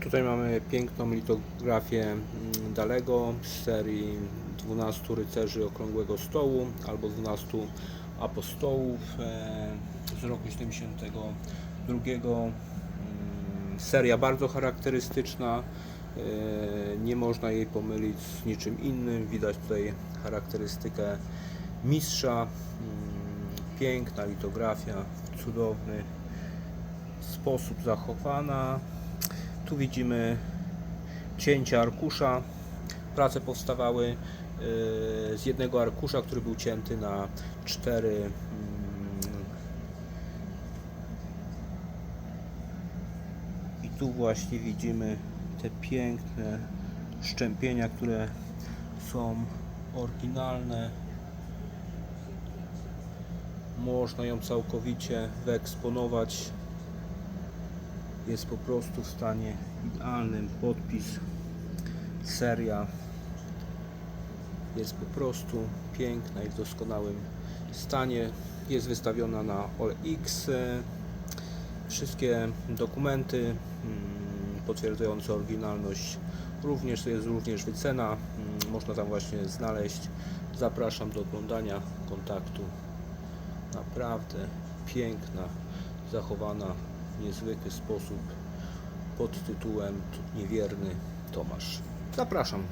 Tutaj mamy piękną litografię mm, Dalego z serii 12 rycerzy okrągłego stołu albo 12 apostołów e, z roku 72. Mm, Seria bardzo charakterystyczna. e, Nie można jej pomylić z niczym innym. Widać tutaj charakterystykę mistrza. Mm, Piękna litografia, cudowny sposób zachowana. Tu widzimy cięcie arkusza. Prace powstawały e, z jednego arkusza, który był cięty na cztery mm, i tu właśnie widzimy te piękne szczępienia, które są oryginalne. Można ją całkowicie wyeksponować jest po prostu w stanie idealnym. Podpis, seria jest po prostu piękna i w doskonałym stanie. Jest wystawiona na OLX. Wszystkie dokumenty mm, potwierdzające oryginalność również jest również wycena. Mm, Można tam właśnie znaleźć. Zapraszam do oglądania kontaktu. Naprawdę piękna, zachowana niezwykły sposób pod tytułem Niewierny Tomasz. Zapraszam.